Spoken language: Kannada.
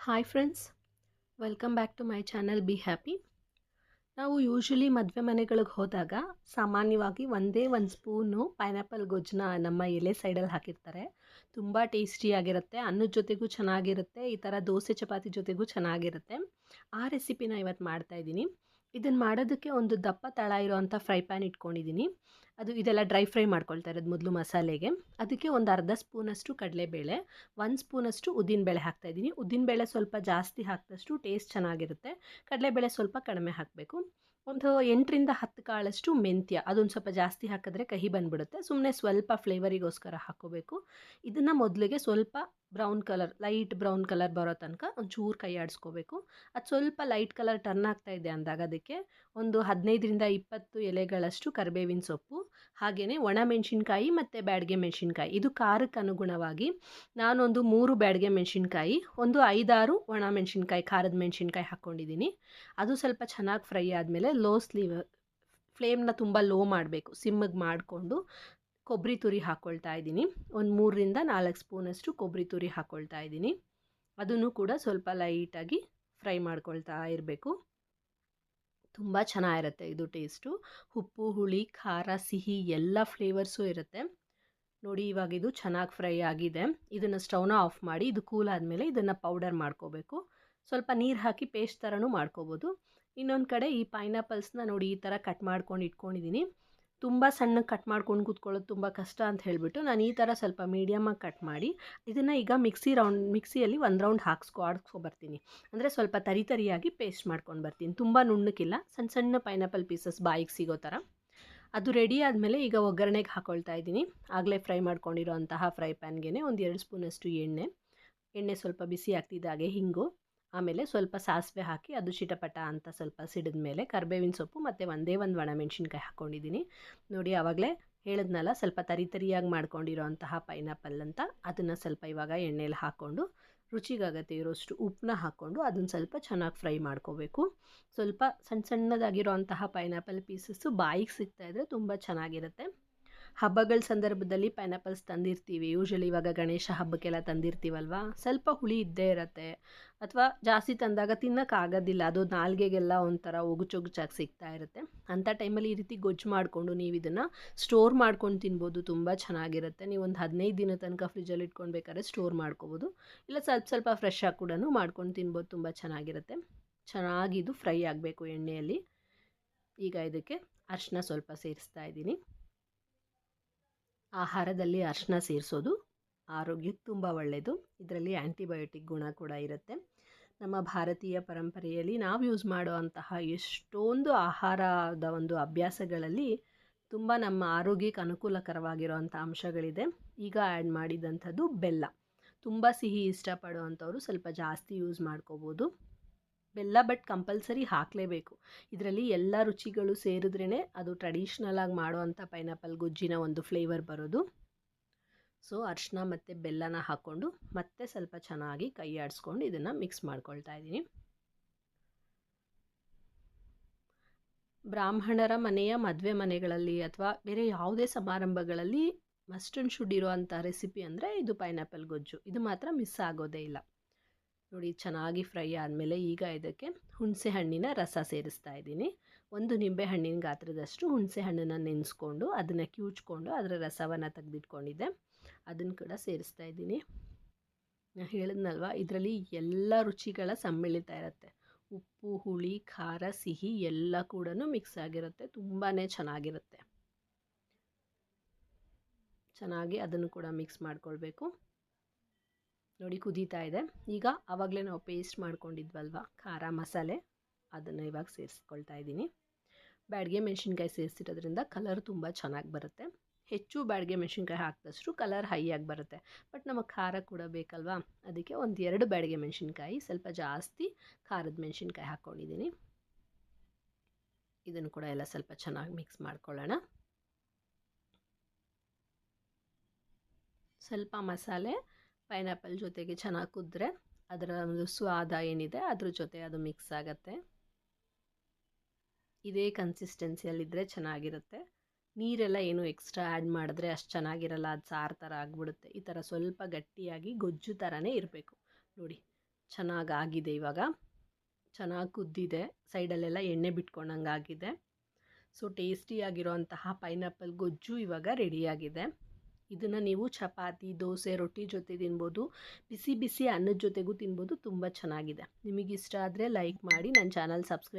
Hi friends welcome back to my channel be happy ನಾವು ಯೂಶ್ವಲಿ ಮದುವೆ ಮನೆಗಳಿಗೆ ಹೋದಾಗ ಸಾಮಾನ್ಯವಾಗಿ ಒಂದೇ ಒಂದು ಸ್ಪೂನು ಪೈನಾಪಲ್ ಗೊಜ್ಜನ್ನ ನಮ್ಮ ಎಲೆ ಸೈಡಲ್ಲಿ ಹಾಕಿರ್ತಾರೆ. ತುಂಬ ಟೇಸ್ಟಿಯಾಗಿರುತ್ತೆ ಅನ್ನದ ಜೊತೆಗೂ ಚೆನ್ನಾಗಿರುತ್ತೆ, ಈ ಥರ ದೋಸೆ, ಚಪಾತಿ ಜೊತೆಗೂ ಚೆನ್ನಾಗಿರುತ್ತೆ. ಆ ರೆಸಿಪಿನ ಇವತ್ತು ಮಾಡ್ತಾಯಿದ್ದೀನಿ ಇದನ್ನು ಮಾಡೋದಕ್ಕೆ ಒಂದು ದಪ್ಪ ತಳ ಇರೋವಂಥ ಫ್ರೈ ಪ್ಯಾನ್ ಇಟ್ಕೊಂಡಿದ್ದೀನಿ ಅದು ಇದೆಲ್ಲ ಡ್ರೈ ಫ್ರೈ ಮಾಡ್ಕೊಳ್ತಾ ಇರೋದು ಮೊದಲು ಮಸಾಲೆಗೆ. ಅದಕ್ಕೆ ಒಂದು ಅರ್ಧ ಸ್ಪೂನಷ್ಟು ಕಡಲೆಬೇಳೆ, ಒಂದು ಸ್ಪೂನಷ್ಟು ಉದ್ದಿನಬೇಳೆ ಹಾಕ್ತಾಯಿದ್ದೀನಿ ಉದ್ದಿನಬೇಳೆ ಸ್ವಲ್ಪ ಜಾಸ್ತಿ ಹಾಕಿದಷ್ಟು ಟೇಸ್ಟ್ ಚೆನ್ನಾಗಿರುತ್ತೆ. ಕಡಲೆಬೇಳೆ ಸ್ವಲ್ಪ ಕಡಿಮೆ ಹಾಕಬೇಕು. ಒಂದು ಎಂಟರಿಂದ ಹತ್ತು ಕಾಳಷ್ಟು ಮೆಂತ್ಯ, ಅದೊಂದು ಸ್ವಲ್ಪ ಜಾಸ್ತಿ ಹಾಕಿದ್ರೆ ಕಹಿ ಬಂದುಬಿಡುತ್ತೆ. ಸುಮ್ಮನೆ ಸ್ವಲ್ಪ ಫ್ಲೇವರಿಗೋಸ್ಕರ ಹಾಕೋಬೇಕು ಇದನ್ನು ಮೊದಲಿಗೆ ಸ್ವಲ್ಪ brown colour, light brown colour ಬರೋ ತನಕ ಒಂಚೂರು ಕೈ ಆಡಿಸ್ಕೋಬೇಕು. ಅದು ಸ್ವಲ್ಪ ಲೈಟ್ ಕಲರ್ ಟರ್ನ್ ಆಗ್ತಾ ಇದೆ ಅಂದಾಗ ಅದಕ್ಕೆ ಒಂದು ಹದಿನೈದರಿಂದ ಇಪ್ಪತ್ತು ಎಲೆಗಳಷ್ಟು ಕರಿಬೇವಿನ ಸೊಪ್ಪು ಹಾಗೆಯೇ ಒಣ ಮೆಣಸಿನ್ಕಾಯಿ ಮತ್ತು ಬ್ಯಾಡ್ಗೆ ಮೆಣಸಿನ್ಕಾಯಿ. ಇದು ಖಾರಕ್ಕೆ ಅನುಗುಣವಾಗಿ ನಾನೊಂದು ಮೂರು ಬ್ಯಾಡ್ಗೆ ಮೆಣಸಿನ್ಕಾಯಿ, ಒಂದು ಐದಾರು ಒಣ ಮೆಣಸಿನ್ಕಾಯಿ, ಖಾರದ ಮೆಣಸಿನ್ಕಾಯಿ ಹಾಕ್ಕೊಂಡಿದ್ದೀನಿ ಅದು ಸ್ವಲ್ಪ ಚೆನ್ನಾಗಿ ಫ್ರೈ ಆದಮೇಲೆ ಲೋ ಸ್ಲೀವ್, ಫ್ಲೇಮ್ನ ತುಂಬ ಲೋ ಮಾಡಬೇಕು, ಸಿಮ್ಮಿಗೆ ಮಾಡಿಕೊಂಡು. ಕೊಬ್ಬರಿ ತುರಿ ಹಾಕ್ಕೊಳ್ತಾ ಇದ್ದೀನಿ. ಒಂದು ಮೂರರಿಂದ ನಾಲ್ಕು ಸ್ಪೂನಷ್ಟು ಕೊಬ್ಬರಿ ತುರಿ ಹಾಕ್ಕೊಳ್ತಾ ಇದ್ದೀನಿ. ಅದನ್ನು ಕೂಡ ಸ್ವಲ್ಪ ಲೈಟಾಗಿ ಫ್ರೈ ಮಾಡ್ಕೊಳ್ತಾ ಇರಬೇಕು. ತುಂಬ ಚೆನ್ನಾಗಿರುತ್ತೆ ಇದು ಟೇಸ್ಟು. ಉಪ್ಪು, ಹುಳಿ, ಖಾರ, ಸಿಹಿ ಎಲ್ಲ ಫ್ಲೇವರ್ಸು ಇರುತ್ತೆ. ನೋಡಿ ಇವಾಗ ಇದು ಚೆನ್ನಾಗಿ ಫ್ರೈ ಆಗಿದೆ. ಇದನ್ನು ಸ್ಟೌನ ಆಫ್ ಮಾಡಿ ಇದು ಕೂಲ್ ಆದಮೇಲೆ ಇದನ್ನು ಪೌಡರ್ ಮಾಡ್ಕೋಬೇಕು. ಸ್ವಲ್ಪ ನೀರು ಹಾಕಿ ಪೇಸ್ಟ್ ಥರನೂ ಮಾಡ್ಕೋಬೋದು. ಇನ್ನೊಂದು ಕಡೆ ಈ ಪೈನಾಪಲ್ಸ್ನ ನೋಡಿ ಈ ಥರ ಕಟ್ ಮಾಡ್ಕೊಂಡು ಇಟ್ಕೊಂಡಿದ್ದೀನಿ. ತುಂಬ ಸಣ್ಣ ಕಟ್ ಮಾಡ್ಕೊಂಡು ಕೂತ್ಕೊಳ್ಳೋದು ತುಂಬ ಕಷ್ಟ ಅಂತ ಹೇಳಿಬಿಟ್ಟು ನಾನು ಈ ಥರ ಸ್ವಲ್ಪ ಮೀಡಿಯಮಾಗಿ ಕಟ್ ಮಾಡಿ, ಇದನ್ನು ಈಗ ಮಿಕ್ಸಿ ರೌಂಡ್, ಮಿಕ್ಸಿಯಲ್ಲಿ ಒಂದು ರೌಂಡ್ ಹಾಕ್ಸ್ಕೊ, ಆಡಿಸ್ಕೊ ಬರ್ತೀನಿ. ಅಂದರೆ ಸ್ವಲ್ಪ ತರಿ ತರಿಯಾಗಿ ಪೇಸ್ಟ್ ಮಾಡ್ಕೊಂಡು ಬರ್ತೀನಿ. ತುಂಬ ನುಣ್ಣಕ್ಕಿಲ್ಲ ಸಣ್ಣ ಸಣ್ಣ ಪೈನಾಪಲ್ ಪೀಸಸ್ ಬಾಯಿಗೆ ಸಿಗೋ ಥರ ಅದು ರೆಡಿ ಆದಮೇಲೆ ಈಗ ಒಗ್ಗರಣೆಗೆ ಹಾಕ್ಕೊಳ್ತಾ ಇದ್ದೀನಿ. ಆಗಲೇ ಫ್ರೈ ಮಾಡ್ಕೊಂಡಿರೋ ಅಂತಹ ಫ್ರೈ ಪ್ಯಾನ್ಗೆ ಒಂದು ಎರಡು ಸ್ಪೂನಷ್ಟು ಎಣ್ಣೆ. ಎಣ್ಣೆ ಸ್ವಲ್ಪ ಬಿಸಿ ಆಗ್ತಿದ್ದಾಗೆ ಹಿಂಗು. ಆಮೇಲೆ ಸ್ವಲ್ಪ ಸಾಸಿವೆ ಹಾಕಿ ಅದು ಚಿಟಪಟ ಅಂತ ಸ್ವಲ್ಪ ಸಿಡಿದ ಮೇಲೆ ಕರ್ಬೇವಿನ ಸೊಪ್ಪು ಮತ್ತು ಒಂದೇ ಒಂದು ಒಣ ಮೆಣಸಿನ್ಕಾಯಿ ಹಾಕ್ಕೊಂಡಿದ್ದೀನಿ ನೋಡಿ ಆವಾಗಲೇ ಹೇಳಿದ್ನಲ್ಲ ಸ್ವಲ್ಪ ತರಿ ತರಿಯಾಗಿ ಮಾಡ್ಕೊಂಡಿರೋ ಅಂತಹ ಪೈನಾಪಲ್ ಅಂತ, ಅದನ್ನು ಸ್ವಲ್ಪ ಇವಾಗ ಎಣ್ಣೆಲಿ ಹಾಕ್ಕೊಂಡು ರುಚಿಗಾಗತ್ತೆ ಇರೋಷ್ಟು ಉಪ್ಪನ್ನ ಹಾಕ್ಕೊಂಡು ಅದನ್ನು ಸ್ವಲ್ಪ ಚೆನ್ನಾಗಿ ಫ್ರೈ ಮಾಡ್ಕೋಬೇಕು. ಸ್ವಲ್ಪ ಸಣ್ಣ ಸಣ್ಣದಾಗಿರೋ ಅಂತಹ ಪೈನಾಪಲ್ ಪೀಸಸ್ಸು ಬಾಯಿಗೆ ಸಿಗ್ತಾಯಿದ್ರೆ ತುಂಬ ಚೆನ್ನಾಗಿರುತ್ತೆ. ಹಬ್ಬಗಳ ಸಂದರ್ಭದಲ್ಲಿ ಪೈನಾಪಲ್ಸ್ ತಂದಿರ್ತೀವಿ. ಯೂಶ್ವಲಿ ಇವಾಗ ಗಣೇಶ ಹಬ್ಬಕ್ಕೆಲ್ಲ ತಂದಿರ್ತೀವಲ್ವಾ? ಸ್ವಲ್ಪ ಹುಳಿ ಇದ್ದೇ ಇರುತ್ತೆ. ಅಥವಾ ಜಾಸ್ತಿ ತಂದಾಗ ತಿನ್ನೋಕ್ಕಾಗೋದಿಲ್ಲ ಅದು ನಾಲ್ಗೆಗೆಲ್ಲ ಒಂಥರ ಒಗುಚೊಗುಚಾಗಿ ಸಿಗ್ತಾ ಇರುತ್ತೆ. ಅಂಥ ಟೈಮಲ್ಲಿ ಈ ರೀತಿ ಗೊಜ್ಜು ಮಾಡಿಕೊಂಡು ನೀವು ಇದನ್ನು ಸ್ಟೋರ್ ಮಾಡ್ಕೊಂಡು ತಿನ್ಬೋದು. ತುಂಬ ಚೆನ್ನಾಗಿರುತ್ತೆ. ನೀವು ಒಂದು ಹದಿನೈದು ದಿನ ತನಕ ಫ್ರಿಜ್ಜಲ್ಲಿ ಇಟ್ಕೊಳ್ಬೇಕಾದ್ರೆ ಸ್ಟೋರ್ ಮಾಡ್ಕೋಬೋದು. ಇಲ್ಲ ಸ್ವಲ್ಪ ಸ್ವಲ್ಪ ಫ್ರೆಶ್ ಆಗಿ ಕೂಡ ಮಾಡ್ಕೊಂಡು ತಿನ್ಬೋದು. ತುಂಬ ಚೆನ್ನಾಗಿರುತ್ತೆ. ಚೆನ್ನಾಗಿದು ಫ್ರೈ ಆಗಬೇಕು ಎಣ್ಣೆಯಲ್ಲಿ. ಈಗ ಇದಕ್ಕೆ ಅರಿಶಿನ ಸ್ವಲ್ಪ ಸೇರಿಸ್ತಾ ಇದ್ದೀನಿ. ಆಹಾರದಲ್ಲಿ ಅರಿಶಿನ ಸೇರಿಸೋದು. ಆರೋಗ್ಯಕ್ಕೆ ತುಂಬ ಒಳ್ಳೆಯದು ಇದರಲ್ಲಿ ಆ್ಯಂಟಿಬಯೋಟಿಕ್ ಗುಣ ಕೂಡ ಇರುತ್ತೆ. ನಮ್ಮ ಭಾರತೀಯ ಪರಂಪರೆಯಲ್ಲಿ ನಾವು ಯೂಸ್ ಮಾಡುವಂತಹ ಎಷ್ಟೊಂದು ಆಹಾರದ ಒಂದು ಅಭ್ಯಾಸಗಳಲ್ಲಿ ತುಂಬ ನಮ್ಮ ಆರೋಗ್ಯಕ್ಕೆ ಅನುಕೂಲಕರವಾಗಿರುವಂಥ ಅಂಶಗಳಿದೆ. ಈಗ ಆ್ಯಡ್ ಮಾಡಿದಂಥದ್ದು ಬೆಲ್ಲ. ತುಂಬ ಸಿಹಿ ಇಷ್ಟಪಡುವಂಥವ್ರು ಸ್ವಲ್ಪ ಜಾಸ್ತಿ ಯೂಸ್ ಮಾಡ್ಕೋಬೋದು. ಬೆಲ್ಲ ಬಟ್ ಕಂಪಲ್ಸರಿ ಹಾಕಲೇಬೇಕು. ಇದರಲ್ಲಿ ಎಲ್ಲ ರುಚಿಗಳು ಸೇರಿದ್ರೇ ಅದು ಟ್ರೆಡಿಷ್ನಲಾಗಿ ಮಾಡುವಂಥ ಪೈನಾಪಲ್ ಗೊಜ್ಜಿನ ಒಂದು ಫ್ಲೇವರ್ ಬರೋದು. ಸೊ, ಅರಿಶಿನ ಮತ್ತು ಬೆಲ್ಲನ ಹಾಕ್ಕೊಂಡು ಮತ್ತೆ ಸ್ವಲ್ಪ ಚೆನ್ನಾಗಿ ಕೈ ಆಡಿಸ್ಕೊಂಡು ಇದನ್ನು ಮಿಕ್ಸ್ ಮಾಡ್ಕೊಳ್ತಾ ಇದ್ದೀನಿ. ಬ್ರಾಹ್ಮಣರ ಮನೆಯ ಮದುವೆ ಮನೆಗಳಲ್ಲಿ ಅಥವಾ ಬೇರೆ ಯಾವುದೇ ಸಮಾರಂಭಗಳಲ್ಲಿ ಮಸ್ಟ್ ಆ್ಯಂಡ್ ಶುಡ್ ಇರುವಂಥ ರೆಸಿಪಿ ಅಂದರೆ ಇದು ಪೈನಾಪಲ್ ಗೊಜ್ಜು. ಇದು ಮಾತ್ರ ಮಿಸ್ ಆಗೋದೇ ಇಲ್ಲ. ನೋಡಿ, ಚೆನ್ನಾಗಿ ಫ್ರೈ ಆದಮೇಲೆ ಈಗ ಇದಕ್ಕೆ ಹುಣಸೆ ಹಣ್ಣಿನ ರಸ ಸೇರಿಸ್ತಾ ಇದ್ದೀನಿ. ಒಂದು ನಿಂಬೆ ಹಣ್ಣಿನ ಗಾತ್ರದಷ್ಟು ಹುಣಸೆ ಹಣ್ಣನ್ನು ನೆನೆಸ್ಕೊಂಡು ಅದನ್ನು ಕಿವುಚ್ಕೊಂಡು ಅದರ ರಸವನ್ನು ತೆಗೆದಿಟ್ಕೊಂಡಿದ್ದೆ. ಅದನ್ನು ಕೂಡ ಸೇರಿಸ್ತಾ ಇದ್ದೀನಿ. ನಾನು ಹೇಳಿದ್ನಲ್ವ, ಇದರಲ್ಲಿ ಎಲ್ಲ ರುಚಿಗಳ ಸಮ್ಮಿಳಿತ ಇರುತ್ತೆ. ಉಪ್ಪು, ಹುಳಿ, ಖಾರ, ಸಿಹಿ ಎಲ್ಲ ಕೂಡ ಮಿಕ್ಸ್ ಆಗಿರುತ್ತೆ ತುಂಬಾ ಚೆನ್ನಾಗಿರುತ್ತೆ. ಚೆನ್ನಾಗಿ ಅದನ್ನು ಕೂಡ ಮಿಕ್ಸ್ ಮಾಡ್ಕೊಳ್ಬೇಕು. ನೋಡಿ ಕುದೀತಾ ಇದೆ. ಈಗ ಆವಾಗಲೇ ನಾವು ಪೇಸ್ಟ್ ಮಾಡ್ಕೊಂಡಿದ್ವಲ್ವ, ಖಾರ ಮಸಾಲೆ, ಅದನ್ನು ಇವಾಗ ಸೇರಿಸ್ಕೊಳ್ತಾ ಇದ್ದೀನಿ. ಬ್ಯಾಡಿಗೆ ಮೆಣಸಿನ್ಕಾಯಿ ಸೇರಿಸಿರೋದ್ರಿಂದ ಕಲರ್ ತುಂಬ ಚೆನ್ನಾಗಿ ಬರುತ್ತೆ. ಹೆಚ್ಚು ಬ್ಯಾಡಿಗೆ ಮೆಣಸಿನ್ಕಾಯಿ ಹಾಕಿದಷ್ಟು ಕಲರ್ ಹೈ ಆಗಿ ಬರುತ್ತೆ. ಬಟ್ ನಮಗೆ ಖಾರ ಕೂಡ ಬೇಕಲ್ವಾ? ಅದಕ್ಕೆ ಒಂದು ಎರಡು ಬ್ಯಾಡಿಗೆ ಮೆಣಸಿನ್ಕಾಯಿ, ಸ್ವಲ್ಪ ಜಾಸ್ತಿ ಖಾರದ ಮೆಣಸಿನ್ಕಾಯಿ ಹಾಕ್ಕೊಂಡಿದ್ದೀನಿ ಇದನ್ನು ಕೂಡ ಎಲ್ಲ ಸ್ವಲ್ಪ ಚೆನ್ನಾಗಿ ಮಿಕ್ಸ್ ಮಾಡ್ಕೊಳ್ಳೋಣ. ಸ್ವಲ್ಪ ಮಸಾಲೆ ಪೈನಾಪಲ್ ಜೊತೆಗೆ ಚೆನ್ನಾಗಿ ಕುದ್ರೆ ಅದರ ಒಂದು ಸ್ವಾದ ಏನಿದೆ ಅದ್ರ ಜೊತೆ ಅದು ಮಿಕ್ಸ್ ಆಗುತ್ತೆ. ಇದೇ ಕನ್ಸಿಸ್ಟೆನ್ಸಿಯಲ್ಲಿದ್ದರೆ ಚೆನ್ನಾಗಿರುತ್ತೆ. ನೀರೆಲ್ಲ ಏನು ಎಕ್ಸ್ಟ್ರಾ ಆ್ಯಡ್ ಮಾಡಿದ್ರೆ ಅಷ್ಟು ಚೆನ್ನಾಗಿರಲ್ಲ, ಅದು ಸಾರು ಥರ ಆಗಿಬಿಡುತ್ತೆ. ಈ ಥರ ಸ್ವಲ್ಪ ಗಟ್ಟಿಯಾಗಿ ಗೊಜ್ಜು ಥರನೇ ಇರಬೇಕು. ನೋಡಿ, ಚೆನ್ನಾಗಿ ಆಗಿದೆ ಇವಾಗ. ಚೆನ್ನಾಗಿ ಕುದ್ದಿದೆ. ಸೈಡಲ್ಲೆಲ್ಲ ಎಣ್ಣೆ ಬಿಟ್ಕೊಂಡಂಗೆ ಆಗಿದೆ. ಸೊ, ಟೇಸ್ಟಿಯಾಗಿರೋಂತಹ ಪೈನಾಪಲ್ ಗೊಜ್ಜು ಇವಾಗ ರೆಡಿಯಾಗಿದೆ. ಇದನ್ನು ನೀವು ಚಪಾತಿ, ದೋಸೆ, ರೊಟ್ಟಿ ಜೊತೆ ತಿನ್ಬೋದು. ಬಿಸಿ ಬಿಸಿ ಅನ್ನದ ಜೊತೆಗೂ ತಿನ್ಬೋದು. ತುಂಬ ಚೆನ್ನಾಗಿದೆ. ನಿಮಗಿಷ್ಟ ಆದರೆ ಲೈಕ್ ಮಾಡಿ ನನ್ನ ಚಾನಲ್ ಸಬ್ಸ್ಕ್ರೈಬ್